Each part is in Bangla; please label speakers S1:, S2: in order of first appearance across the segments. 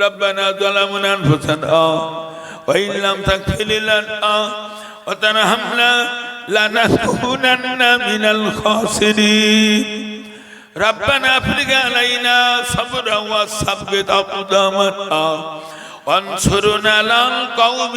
S1: ربنا ظلمنا انفسنا وان لم تغفر لنا وترحمنا لنكونن من الخاسرين ربنا افرغ علينا صبرا وثبت اقدامنا وانصرنا على القوم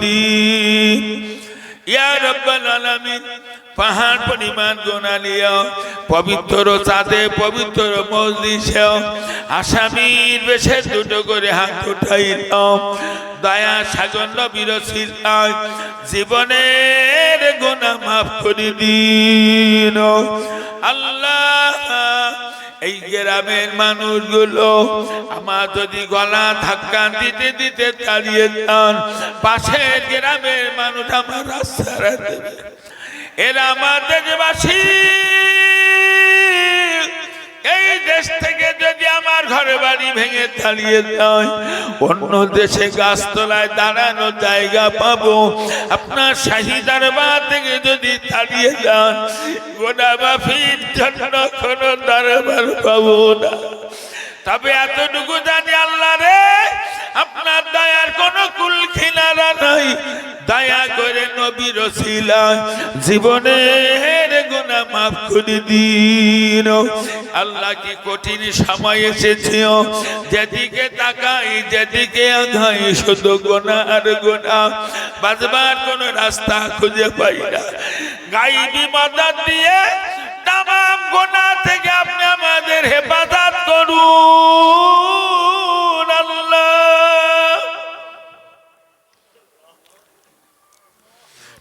S1: الكافرين يا رب العالمين পাহাড় পরিমাণ গোনা নিয়া। পবিত্র চাঁদে পবিত্র মজলিসে আসামির বেশে দুটো করে হাত উঠাই দয়া সাগর নবীর সিরায় জীবনের গোনা মাফ করে দিন। আল্লাহ, এই গ্রামের মানুষগুলো আমার যদি গলা ধাক্কা দিতে দিতে দাঁড়িয়ে যান পাশের গ্রামের মানুষ আমার রাস্তা এরা আমার দেশবাসী, এই দেশ থেকে যদি আমার ঘরে বাড়ি ভেঙে দাঁড়িয়ে যায় অন্য দেশে গাছতলায় দাঁড়ানো জায়গা পাবো। আপনার শাহী দরবার থেকে যদি দাঁড়িয়ে যান গোটা বাফির জন্য কোনো দরবার পাবো না। তবে এতটুকু জানি আল্লাহ রে দয়ার কোনো কুল কিনারা নাই, দয়া করে নবী রসিলা জীবনের গুণা মাফ করে দিন। আল্লাহ কি কঠিন সময় এসেছে, যেদিকে তাকাই, যেদিকে আঘাই শুধু গোনা আর গোনা বাজবার কোন রাস্তা খুঁজে পাই না। গাইবি মাদার দিয়ে তামাম গোনা থেকে আপনি আমাদের হেফাজত করুন।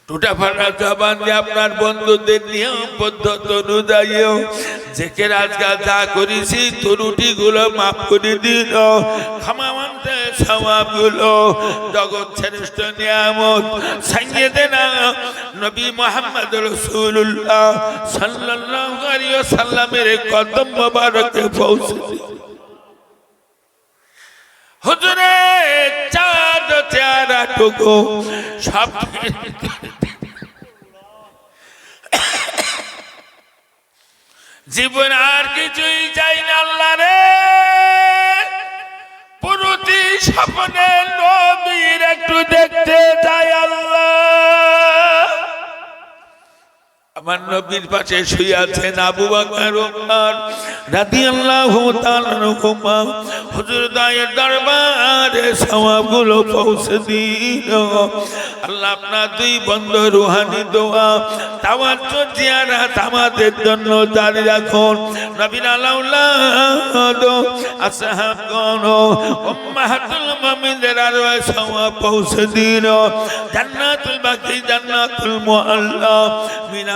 S1: টুটা ফাটা জবান দিয়ে আপনার বন্ধুদের নিয়ম পদ্ধতি অনুযায়ী জেকের আজকাল যা করেছি ত্রুটি গুলো মাফ করে দিন ক্ষমা মানতে সবাবগুলো জগৎ শ্রেষ্ঠ নিয়ামত। সাইয়ে না নবী মোহাম্মদ রসুল্লাহ সাল্লাল্লাহু আলাইহি ওয়াসাল্লামের কদম মোবারকে পৌঁছে দিন হুজুরে চাঁদ চেহারা টুকু সব জীবন আর কিছুই চাই না আল্লাহ রে। পুরুতি স্বপ্নে নবীর একটু দেখতে চাই আল্লাহ। আমার নবীর পাশে শুয়ে আছেন আবু বকর ওমর রাদিয়াল্লাহু তাআলা আনহুমা। হুজুর দায়ের দরবারে সওয়াবগুলো পৌঁছে দিন আল্লাহ আপনার দুই বন্ধ রুহানি দোয়া তাওয়াজ্জু জিয়ারাত আমাদের জন্য জারি রাখুন। নবীর আলাউলাদ, আসহাবগণ, উম্মাহাতুল মুমিনদের আরও সওয়াব পৌঁছে দিন জান্নাতুল বাকি, জান্নাতুল মুআল্লা। মিনা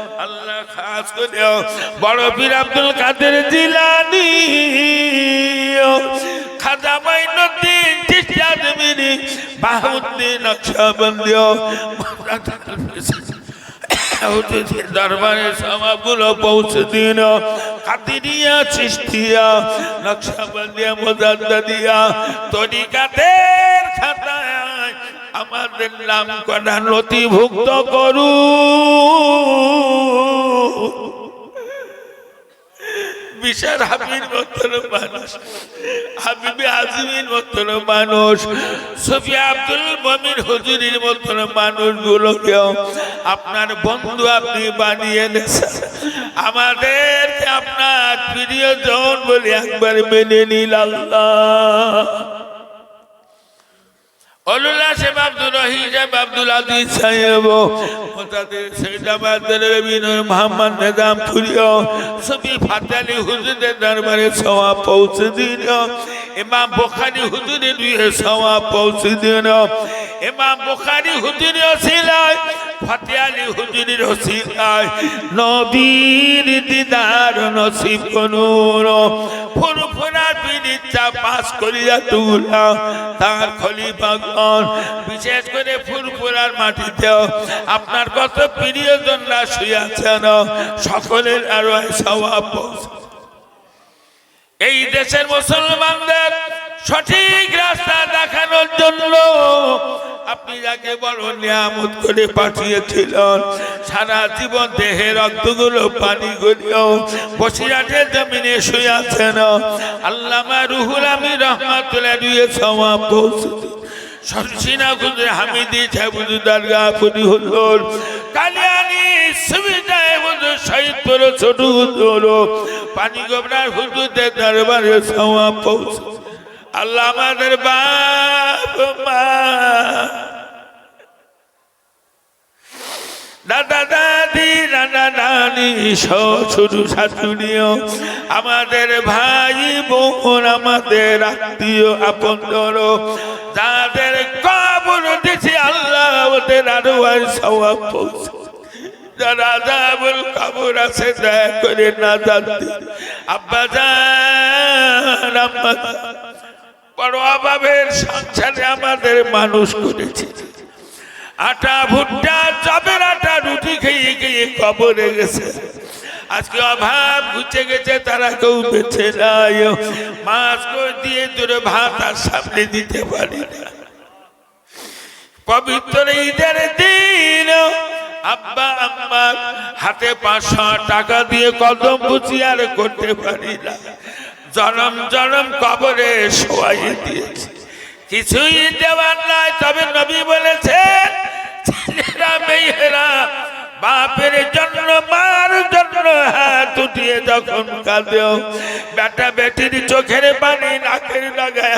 S1: খাস করে বড় পীর আব্দুল কাদের জিলানি। খাজা মাইনুদ্দিন চিশতি আজমিরি বাহুদ্দিন নকশবন্দিও। দরবারে সমাগুলো পৌঁছে দিন। কাদিরিয়া চিস্তিয়া নকশবন্দিয়া মোজাদ্দিয়া তরিকাতের খাতায় আমাদের নাম করা নথিভুক্ত করু। বিশাল হাবির মতন মানুষ, হাবিবি আজিমের মতন মানুষ, সফি আব্দুল মমিন হুজুরির মতন মানুষগুলোকেও আপনার বন্ধু আপনি বানিয়ে নিয়েছেন আমাদেরকে আপনার প্রিয়জন বলে একবার মেনে নিল আল্লাহ। অলুল্লাহ সাহেব আব্দুল রহিম সাহেব, আব্দুল আজিজ সাহেব মোতাদের সৈয়দ আমাদের রবিনুর মোহাম্মদ নিজাম ফুরিও সবই ফাতালি হুজুরের দরবারে সওয়া পৌঁছে দিন ইমাম বুখারী হুজুরের দুয়ে সওয়া পৌঁছে দিন ইমাম বুখারী হুজুরের ওসিলায় ফাতিয়ালি হুজুরের ওসিলায়, নবীর দিদার নসিব করুন ফুরফুরা বিনিচ্ছা পাস করিয়া মতন বিশেষ করে ফুরফুরার মাটিতেও আপনার কত প্রিয়জনরা শুয়েছেন সকলের আরও সবাব এই দেশের মুসলমানদের সঠিক রাস্তা দেখানোর জন্য আপনি যাকে বড় নিয়ামত করে পাঠিয়েছিলেন, সারা জীবন দেহে রক্তগুলো পানি গড়িয়েও বসিরাটের জমিনে শুয়ে আছেন। আল্লামা রুহুল আমি রহমাতুল্লাহ দিয়ে সমা পৌঁছে সরসিনা খুঁজে হামিদি ছাবুদু দরগা পুরি হুজুর। কালিয়ানি সুবিধায় হুজুর শহীদ করে ছোট হুজুর। পানি গোবরার হুজুরদের দরবারে সমা পৌঁছে। আল্লাহ আমাদের বাপ, মা। দাদা, দাদি শাশুড়িও আমাদের ভাই বোন আমাদের আত্মীয় আপন যাদের কবর দিছি আল্লাহ ওদের আরও আর কবর আছে দয়া করে না জানতে। আব্বা জান, বড় অভাবের সংসারে আমাদের মানুষ করেছে। আটা ভুট্টা কবরে গেছে। আজকে অভাব ঘুচে গেছে, তারা কেউ বেছে নাই মাছ দিয়ে তোরে ভাত আর সামনে দিতে পারি না। পবিত্র ঈদের দিন, আব্বা আম্মার হাতে পাঁচশো টাকা দিয়ে কদম বুঝি বুঝিয়ার করতে পারি না। জনম জনম কবরে শোয়াই দিয়েছি। কিছুই দেওয়ার নাই, তবে নবী বলেছেন বাপের জন্য, মার জন্য হাত উঠিয়ে যখন কাঁদেও বেটা বেটির চোখের পানি নাকের লাগায়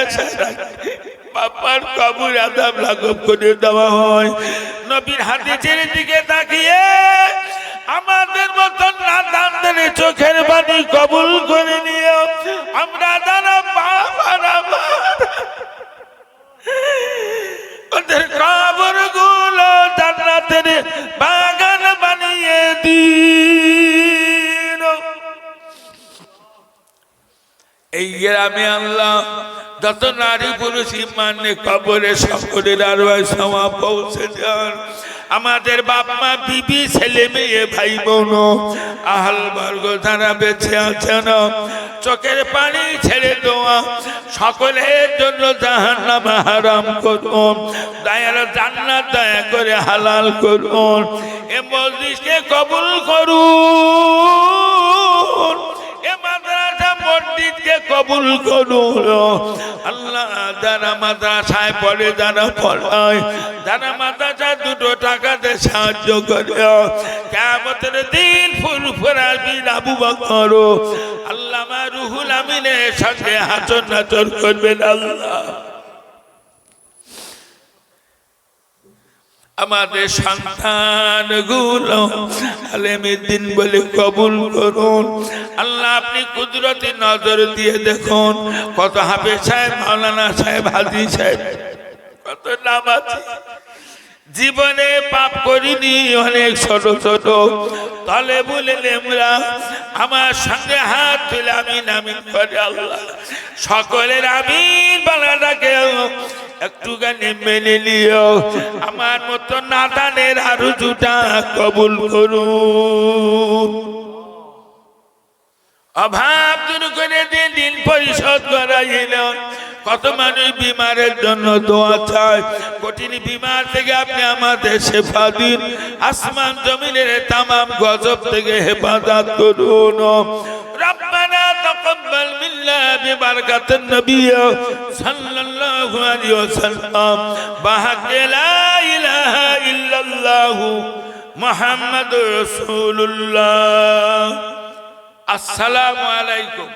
S1: বাপার কবর আদাব লাঘব করে দেওয়া হয়। নবীর হাদিসের দিকে তাকিয়ে আমাদের মতন চোখের পানি কবুল এই গ্রামে আল্লাহ যত নারী পুরুষ ইমানে, কবরে সকলের আরও সমা পৌঁছে যান আমাদের বাপ মা বিবি, ছেলে মেয়ে ভাই বোন আহাল বর্গ যারা বেঁচে আছেন, চোখের পানি ছেড়ে দেওয়া, সকলের জন্য জাহান নাম হারাম করুন, দয়ার জান্নাত দয়া করে হালাল করুন, এ মসজিদকে কবুল করুন। কবুল করুন আল্লাহ, যারা মাদ্রাসায় পড়ে, যারা পড়ায়, যারা মাদ্রাসা দুটো টাকাতে সাহায্য করে কেমতের দিন ফুল ফুরাবি আবু করো আল্লাহ রুহুল আমিনের সঙ্গে হাচর নাচর করবেন আল্লাহ। আমাদের সন্তানগুলো আলেমের দিন বলে কবুল করুন। আল্লাহ, আপনি কুদরতি নজর দিয়ে দেখুন। কত হাফে সাহেব, মাওলানা সাহেব, হাজি সাহেব, কত নাম আছে। জীবনে পাপ করিনি অনেক ছোট ছোট। তলে বলে লেমরা আমার সঙ্গে হাত তুলে আমি নামিন করে আল্লাহ। সকলের আমিন বালাটাকে একটুখানি মেনে নিও। আমার মতো নাদানের আরও দুটা কবুল করুন অভাব দূর করে দিয়ে দিন পরিশোধ করা কত মানুষ বিমারের জন্য দোয়া চায়। কঠিন বিমার থেকে আপনি আমাদের সেফা দিন আসমান জমিনের তামাম গজব থেকে হেফাজত করুন। রব্বা ইল্লা বিবারকাতিন নবী সাল্লাল্লাহু আসসালামু আলাইকুম।